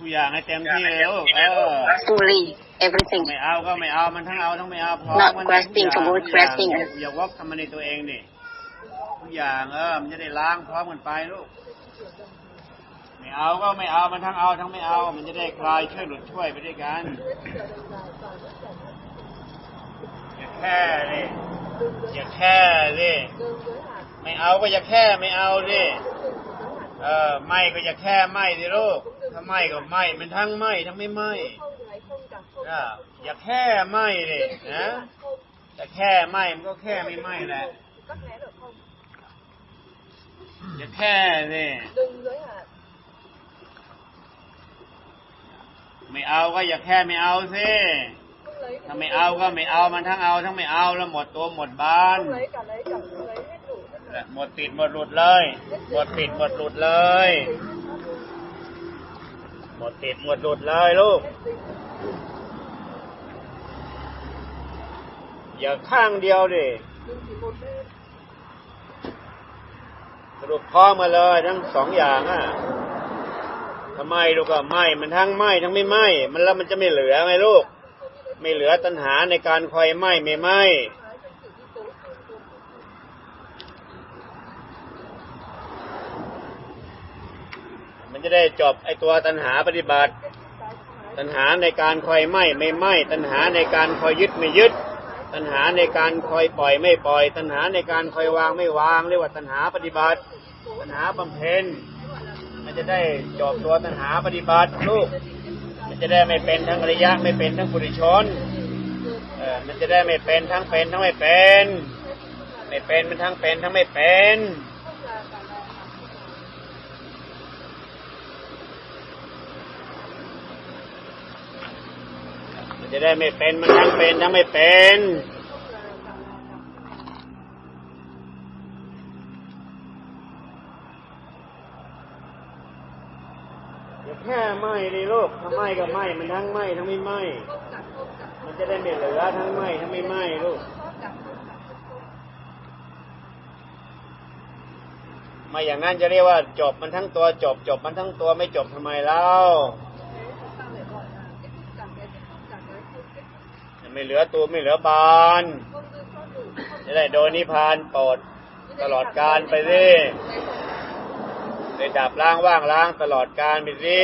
ทุกอย่างให้เต็มที่เลยลูกเออ fully everything ไม่เอาก็ไม่เอา มันทั้งเอาทั้งไม่เอาพร้อม Not มัน grasping ทุกอย่าง toward ทุกอย่าง grasping อย่าอย่าวอกทำมันในตัวเองดิ ทุกอย่างเออ มันจะได้ล้างพร้อมกันไปลูก ไม่เอาก็ไม่เอา มันทั้งเอาทั้งไม่เอา มันจะได้คลายช่วยหลุดช่วยไปด้วยกันอย่าแค่เลยอย่าแค่เลยไม่เอาก็อย่าแค่ไม่เอาดิเออไม่ก็อย่าแค่ไม่ดิลูก ถ้าไม่ก็ไม่มันทั้งไม่ทั้งไม่ไม่อ่าอย่าแค่ไหมเลยนะแต่แค่ไหมมันก็แค่ไม่ไหมแหละอย่าแค่เลยไม่เอาก็อย่าแค่ไม่เอาสิถ้าไม่เอาก็ไม่เอามันทั้งเอาทั้งไม่เอาแล้วหมดตัวหมดบ้านหมดติดหมดหลุดเลย หมดติดหมดหลุดเลย หมดติดหมดหลุดเลยลูก อย่าข้างเดียวดิสรุปพร้อมมาเลยทั้งสองอย่างอะทำไมลูกก็ไหมมันทั้งไหมทั้งไม่ไหมมันแล้วมันจะไม่เหลือไงลูก ไม่เหลือตัณหาในการคอยไหมไม่ไหม มันจะได้จบไอตัวตัณหาปฏิบัติ ตัณหาในการคอยไหมไม่ไหมตัณหาในการคอยยึดไม่ยึด ตัณหาในการคอยปล่อยไม่ปล่อย ตัณหาในการคอยวางไม่วางเรียกว่าตัณหาปฏิบัติ ตัณหาบำเพ็ญมันจะได้จบตัวตัณหาปฏิบัติลูกมันจะได้ไม่เป็นทั้งอริยะไม่เป็นทั้งปุถุชนเออมันจะได้ไม่เป็นทั้งเป็นทั้งไม่เป็น ไม่เป็นมันทั้งเป็นทั้งไม่เป็น จะได้ไม่เป็นมันทั้งเป็นทั้งไม่เป็นอย่าแค่ไหมเลยลูกถ้าไหมก็ไหมมันทั้งไหมทั้งไม่ไหมมันจะได้ไม่เหลือทั้งไหมทั้งไม่ไหมลูกไมาอย่างนั้นจะเรียกว่าจบมันทั้งตัวจบ จบมันทั้งตัวไม่จบทำไมเล่า ไม่เหลือตัวไม่เหลือบานจะได้โดยนิพพานโปรดตลอดการไปสิได้ดับล้างว่างล้างตลอดการไปสิ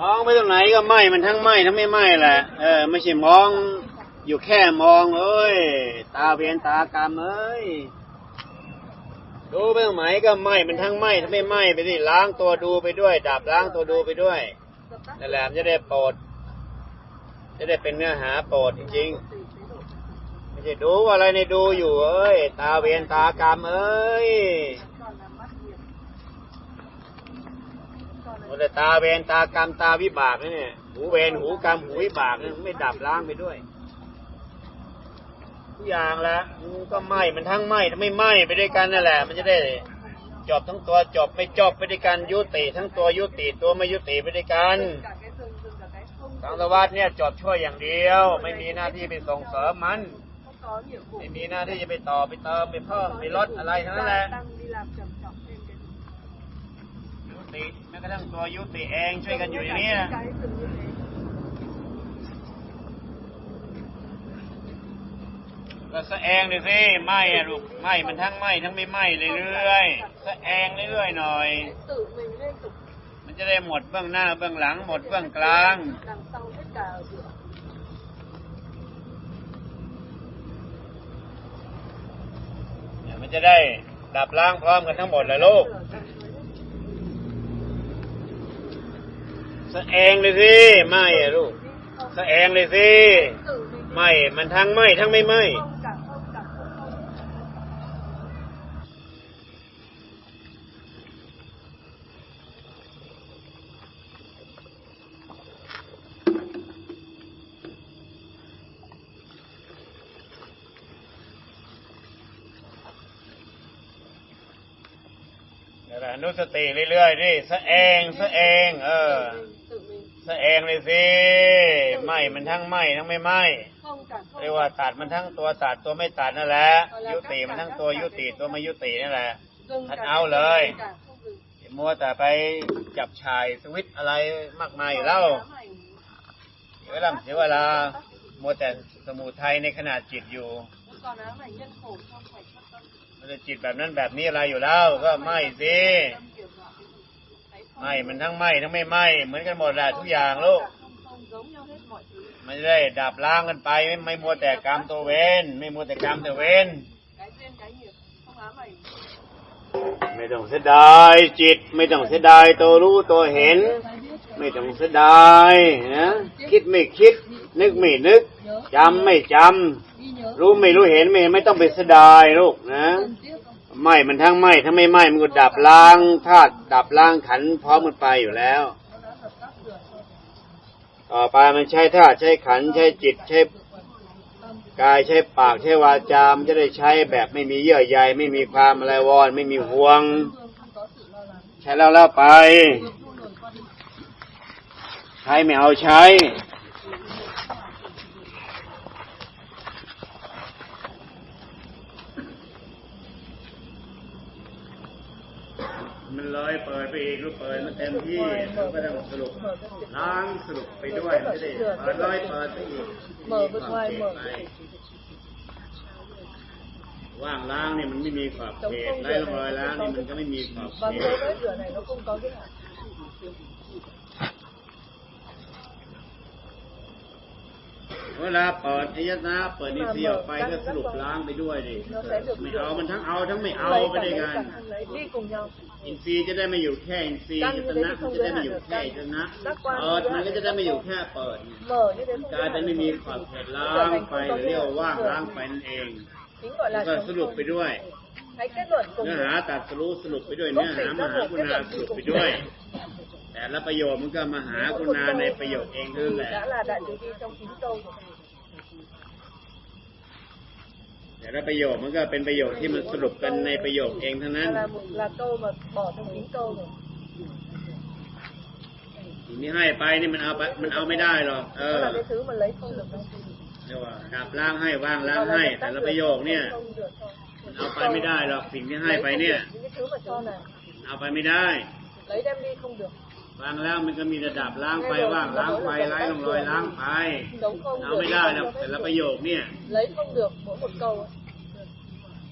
ม องไปตรงไหนก็ไหมมันทั้งไหมทั้งไม่ไหมแหละเออไม่ใช่มองอยู่แค่มองเอ้ย ตาเวียนตากรรมเอ้ยดูไปตรงไหนก็ไหมมันทั้งไหมทั้งไม่ไหมไปสิล้างตัวดูไปด้วยดับล้างตัวดูไปด้วยนั่นแหละมันจะได้โปรดจะได้เป็นเนื้อหาโปรดจริงๆไม่ใช่ดูอะไรในดูอยู่เอ้ย ตาเวียนตากรรมเอ้ย โอ้แต่ตาเวรตากรรมตาวิบากนะเนี่ยหูเวรหูกรรมหูวิบากนะไม่ดับล้างไปด้วยทุกอย่างละมันก็ไหมมันทั้งไหม้ทั้งไม่ไหมไปด้วยกันนั่นแหละ มันจะได้จบทั้งตัวจบไม่จบไปด้วยกันยุติ ทั้งตัวยุติตัวไม่ยุติไปด้วยกันสังสารวัตเนี่ยจบช่วยอย่างเดียว ไม่มีหน้าที่ไปส่งเสริมมัน ไม่มีหน้าที่จะไปต่อไปเติมไปเพิ่มไปลดอะไรทั้งนั้นแหละ tăng đi làm trầm trọng thêm cái ยุ ติแม้กระทั่งตัวยุติเองช่วยกันอยู่อย่างนี้นะก็สะแองเลยสิไหมอะลูกไหมมันทั้งไหมทั้งไม่ไหมเรื่อยๆสะแองเรื่อยๆหน่อย มันจะได้หมดเบื้องหน้าเบื้องหลังหมดเบื้องกลางเนี่ยมันจะได้ดับล้างพร้อมกันทั้งหมดเลยลูก สะแองเลยสิไหม้อะลูกสะแองเลยสิไหม้มันทั้งไหม้ทั้งไม่ไหม้ không cả không cả không không นี่แหละอนุสติเรื่อยๆดิสะแองสะแอง เออ tự mình สะแองเลยสิไหม้มันทั้งไหม้ทั้งไม่ไหม้ không cả không เรียกว่าตัดมันทั้งตัวตัดตัวไม่ตัดนั่นแหละยุติมันทั้งตัวยุติตัวไม่ยุตินั่นแหละ dừng Thật cả áo cái lời. dừng cả không dừng มัวแต่ไปจับชายสวิตช์อะไรมากมายอยู่แล้ว Ám ảnh เสียเวลาเสียเวลามัวแต่สมุทัยในขณะจิตอยู่ vẫn còn ám ảnh nhân khổ trong khoảnh khắc tâm มันจะจิตแบบนั้นแบบนี้อะไรอยู่แล้ว ก็ไม่สิ tâm kiểm soát cái gì thấy không ไม่มันทั้งไม่ทั้งไม่ไม่เหมือนกันหมดแหละทุกอย่างลูก cả không không giống nhau hết mọi thứ มันจะได้ดับล้างกันไปไม่ไม่มัวแต่กรรมตัวเวนไม่มัวแต่กรรมตัวเวนไม่ต้องเสียดายจิต ไม่ต้องเสียดายตัวรู้ตัวเห็น ไม่ต้องเสียดายนะคิดไม่คิด นึกไม่นึกจำไม่จำรู้ไม่รู้เห็นไม่ไม่ต้องไปเสียดายลูกนะ ไม่มันทั้งไม่ทั้งไม่ไม่มันก็ดับล้างธาตุดับล้างขันพร้อมกันไปอยู่แล้ว ต่อไปมันใช้ธาตุใช้ขันใช้จิตใช้กายใช้ปากใช้วาจามจะได้ใช้แบบไม่มีเยื่อใยไม่มีความอะไรวอนไม่มีห่วง ใช้แล้วแล้วไป ใช้ไม่เอาใช้ มันเลยเปิดไปอีกก็เปิดมันเต็มที่แล้วก็ต้องสรุปล้างสรุปไปด้วยไม่ได้เปิดเลยเปิดไปอีก mở bên ngoài mở ไปว่างล้างเนี่ยมันไม่มีขอบเขตไร้ร่องรอยล้างนี่มันก็ไม่มีขอบเขต เวลาเปิดอายตนะเปิดนิสีออกไปก็สรุปล้างไปด้วยดิไม่เอามันทั้งเอาทั้งไม่เอา lấy ไป cả ด้วย lấy กัน cả không lấy đi cùng nhau อินทรีย์จะได้ไม่อยู่แค่อินทรีย์ยตนะมันจะได้ไม่อยู่แค่ยตนะเปิดมันก็จะได้ไม่อยู่แค่เปิด mở như thế không กลายเป็นไม่มีขอบเขตล้างไปเรียกว่าว่างล้างไปนั่นเอง chính gọi แล้ว là ก็ chống สรุปไปด้วย hãy kết luận cùng เนื้อหาตัดสรุปสรุปไปด้วยเนื้อหามหาคุณาสรุปไปด้วย แต่ละประโยชน์มันก็มหาคุณาในประโยชน์เองนั่นแหละ đã là đại từ bi trong chín câu rồi แต่ละประโยชน์มันก็เป็นประโยชน์ที่มันสรุปกันในประโยคเองเท่านั้น là một là câu mà bỏ trong chín câu rồi สิ่งที่ให้ไปนี่มันเอาไปมันเอาไม่ได้หรอกเอ đó อ là cái thứ mà lấy không được đâu เรียกว่าดับล้างให้ว่างล้างให้แต่ละประโยคเนี่ย không được thôi มันเอาไปไม่ได้หรอกสิ่งที่ให้ไปเนี่ย những cái thứ mà cho này เอาไปไม่ได้ lấy đem đi không được วางแล้วมันก็มีระดับล้างไปว่างล้างไปไร้ลงรอยล้างไป giống không เอา được ไม่ได้หรอก không แต่ละ được. ประโยคเนี่ย lấy không được mỗi một câu ấy.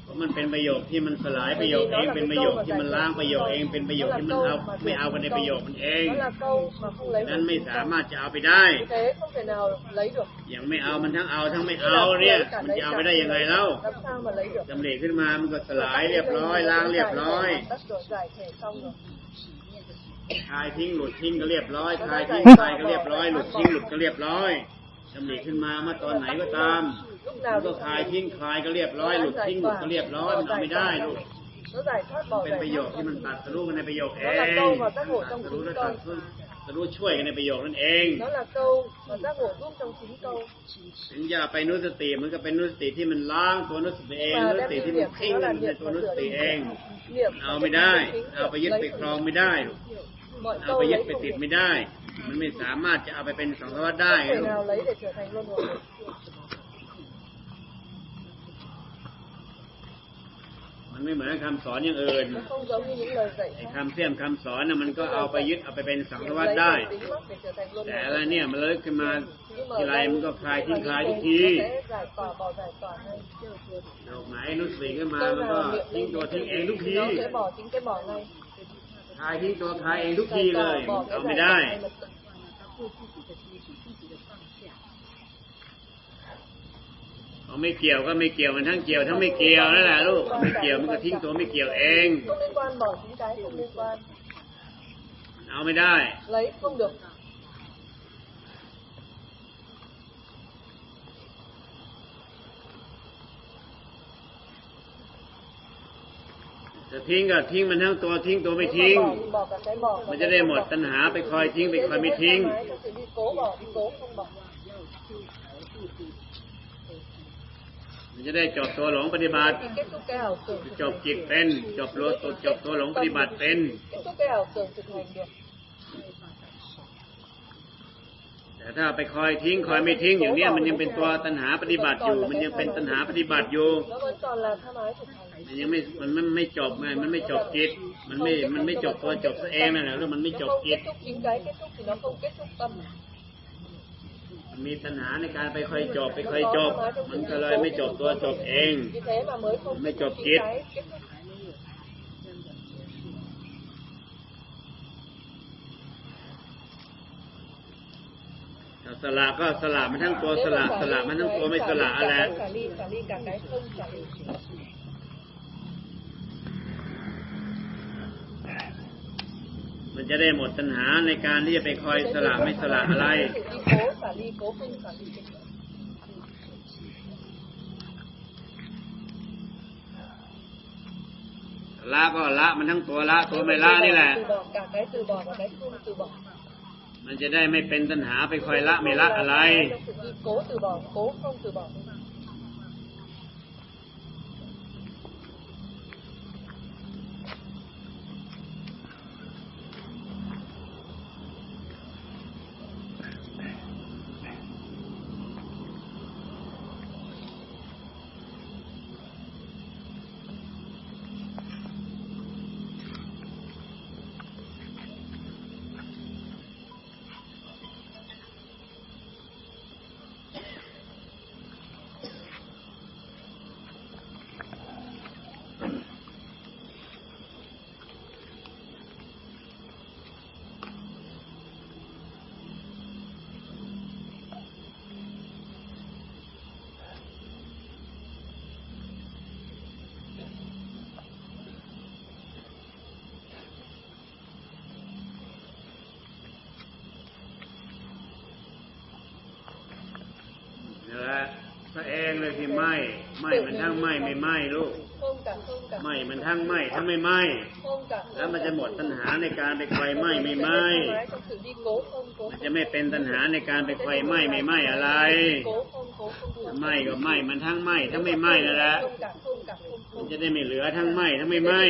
เพราะมันเป็นประโยคที่มันสลายประโยคเองเป็นประโยคที่มันล้างประโยคเองเป็นประโยคที่มันเอาไม่เอากันในประโยคมันเอง đó là câu mà không lấy นั้น một ไม่ câu. สามารถจะเอาไปได้ như thế không thể nào lấy được ยังไม่เอามันทั้งเอาทั้งไม่เอาเนี่ยมันจะเอาไปได้ยังไงเล่า làm sao mà lấy được จำเริขึ้นมามันก็สลายเรียบร้อยล้างเรียบร้อย tất rồi giải thể xong rồi คลายทิ้งหลุดทิ้งก็เรียบร้อยคลายทิ้งคลายก็เรียบร้อยหลุดทิ้งหลุดก็เรียบร้อยจำเริขึ้นมาเมื่อตอนไหนก็ตาม lúc มัน nào ก็ đi คลายทิ้งคลายก็เรียบร้อยหลุดทิ้งหลุดก็เรียบร้อยมันเอาไม่ได้ลูก nó giải thoát bỏ เป็น giải ประโยค thoát ที่มันตัดสรุปกันในประโยคเอ nó ง là câu mà tác hộ ตัด trong สรุป chín และ câu ตัดสรุปก็รู้ช่วยกันในประโยคนั่นเอง đó là câu mà giác ngộ giúp trong chính câu ถึงอย่าไปนุสติมันก็เป็นนุสติที่มันล้างตัวนุสติเอง và นุส đem ติ đi ที่มัน niệm เพ่ง nó กั là นใน niệm ตัว và นุส sửa ติ đi เอง niệm เอา và ไม่ cái ได้ chính เอาไปยึด lấy ไป không ครอง được. ไม่ได้ mọi เอาไปยึดไปติดไม่ได้ มันไม่สามารถจะเอาไปเป็นสังฆวัตได้มันไม่เหมือนคำสอนอย่างอื่นไอ้คำเสี่ยมคำสอนน่ะมันก็เอาไปยึดเอาไปเป็นสังฆวัตได้ แต่ละเนี่ยมันเลยขึ้นมาทีไรมันก็คลายทิ้งคลายทุกทีดอกไม้นุ่นสีขึ้นมามันก็ทิ้งตัวทิ้งเองทุกที nó sẽ bỏ chính cái bỏ ngay คลายทิ้งตัวคลายเองทุกที giải เลย tỏa bỏ เอา cái ไม่ giải ได้ tỏa ngay lập tức เอาไม่เกี่ยวก็ไม่เกี่ยวมันทั้งเกี่ยวทั้งไม่เกี่ยวนั่นแหละลูกเอาไม่เกี่ยวมันก็ทิ้งตัวไม่เกี่ยวเอง không liên quan bỏ chính cái không liên quan เอาไม่ได้ lấy không được จะทิ้งก็ทิ้งมันทั้งตัวทิ้งตัวไม่ทิ้ง Nếu mà bỏ thì bỏ cả cái bỏ và มัน cái จะได้ không หมด bỏ. ตัณหาไปคอยทิ้งไป Thế คอย thì ไม่ hết ทิ้ง thoải mái, cho sự đi cố bỏ đi cố không bỏ มันจะได้จบตัวหลงปฏิบัติ thì kết thúc cái ảo tưởng จบจิตเป็น จบโลตจบตัวหลงปฏิบัติเป็น แต่ถ้าไปคอยทิ้งคอยไม่ทิ้งอย่างเนี้ยมันยังเป็นตัวตัณหาปฏิบัติอยู่ มันยังเป็นตัณหาปฏิบัติอยู่ nó vẫn còn là tham ái thực hành มันยังไม่มันไม่ไม่จบไงมันไม่จบจิต มันไม่มันไม่จบตัวจบตัวเองนั่นแหละแล้วมันไม่จ nó บ không จิต kết thúc chính cái kết thúc thì nó không kết thúc tâm มันมีตัณหาในการไปคอยจบไปคอยจบ มันก็เลยไม่จบตัวจบเอง vì thế mà mới không Mới kết chộp thúc kiệt. chính cái kết thúc ถ้า สละก็สละมันทั้งตัวส Nếu ละ mà ส xả ละ ly มันทั้ง cái ตัวไม่ xả ส ly ละ cả อะไร cái xả ly xả ly cả cái không xả ly มันจะได้หมดตัณหาในการที่จะไปคอยสละไม่สละอะไร Sự đi cố xả ly cố không xả ly ละก็ละมันทั้งตัวละตัวไม่ละนี่แหละ มันจะได้ไม่เป็นตัณหาไปคอยละไม่ละอะไร เองเลยที่ไหม้ไหม้มันทั้งไหม้ไม่ไหม้ลูก không cả không cả ไหม้มันทั้งไหม้ทั้งไม่ไหม้ không cả แล้วมันจะหมดตัณหาในการไปคอยไหม้ไม่ไหม้ trong sự đi cố không cố มันจะไม่เป็นตัณหาในการไปคอยไหม้ไม่ไหม้อะไร cố không cố không cố ไหม้ก็ไหม้มันทั้งไหม้ทั้งไม่ไหม้นั่นแหละ không cả không cả không มัน không จะได้ไม่เหลือทั้งไหม้ทั้งไม่ไหม้